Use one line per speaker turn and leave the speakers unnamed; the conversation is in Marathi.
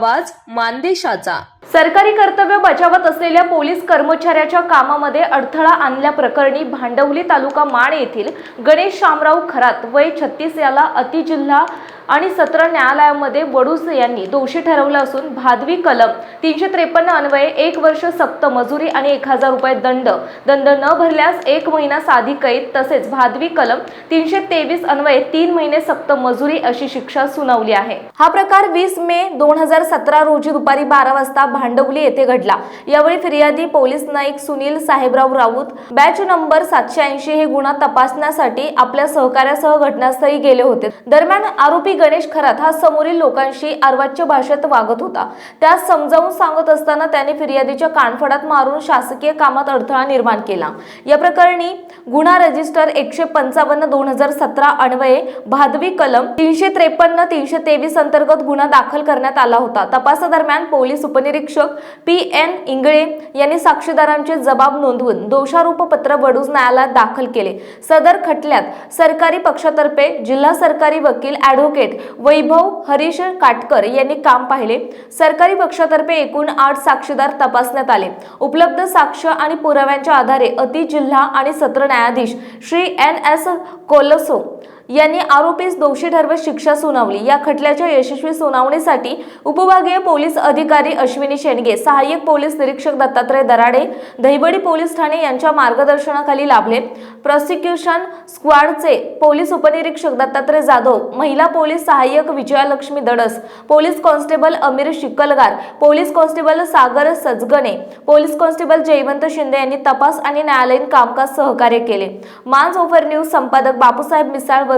आवाज मानदेशाचा.
सरकारी कर्तव्य बजावत असलेल्या पोलीस कर्मचाऱ्याच्या कामामध्ये अडथळा आणल्याप्रकरणी भांडवली तालुका माण येथील गणेश शामराव खरात वय छत्तीस याला अतिजिल्हा आणि सत्र न्यायालयामध्ये बडूस यांनी दोषी ठरवलं असून भादवी कलम तीनशे त्रेपन्न अन्वये एक वर्ष सक्त मजुरी आणि एक हजार रुपये दंड. दंड न भरल्यास एक महिना साधी कैद तसेच भादवी कलम तीनशे तेवीस अन्वये तीन महिने सक्त मजुरी अशी शिक्षा सुनावली आहे. हा प्रकार वीस मे दोन हजार सतरा रोजी दुपारी बारा वाजता भांडवली येथे घडला. यावेळी फिर्यादी police Naik Sunil Sahebrao Raut batch number सातशे ऐंशी हे गुन्हा तपासण्यासाठी आपल्या सहकार्यासह घटनास्थळी गेले होते. दरम्यान आरोपी गणेश खरात हा समोरील लोकांशी अर्वाच्य भाषेत वागत होता. त्यास समजावून सांगत असताना त्याने फिर्यादीच्या कानफडात मारून शासकीय कामात अडथळा निर्माण केला. या प्रकरणी गुन्हा रजिस्टर एकशे पंचावन्न दोन हजार सतरा अन्वये भादवी कलम तीनशे त्रेपन्न तीनशे तेवीस अंतर्गत गुन्हा दाखल करण्यात आला होता. तपासादरम्यान पोलीस उपनिरीक्षक पी एन इंगळे यांनी साक्षीदारांचे जबाब नोंदवून दोषारोप पत्र वडूज न्यायालयात दाखल केले. सदर खटल्यात सरकारी पक्षातर्फे जिल्हा सरकारी वकील ॲडव्होकेट वैभव हरीश काटकर यांनी काम पाहिले. सरकारी पक्षातर्फे एकूण आठ साक्षीदार तपासण्यात आले. उपलब्ध साक्ष आणि पुराव्यांच्या आधारे अति जिल्हा आणि सत्र न्यायाधीश श्री एन एस कोलसो यांनी आरोपीस दोषी ठरवत शिक्षा सुनावली. या खटल्याच्या यशस्वी सुनावणीसाठी उपविभागीय पोलीस अधिकारी अश्विनी शेंडगे सहाय्यक पोलीस निरीक्षक दत्तात्रय दराडे दहिवडी पोलीस ठाणे यांच्या मार्गदर्शनाखाली लाभले. प्रॉसिक्युशन स्क्वॉडचे पोलीस उपनिरीक्षक दत्तात्रय जाधव महिला पोलीस सहाय्यक Vijayalakshmi Dadas police constable Amir Shikalgar police constable Sagar Sajgane police constable Jaywant Shinde यांनी तपास आणि न्यायालयीन कामकाज सहकार्य केले. मानस ओव्हर न्यूज संपादक बापूसाहेब मिसाळ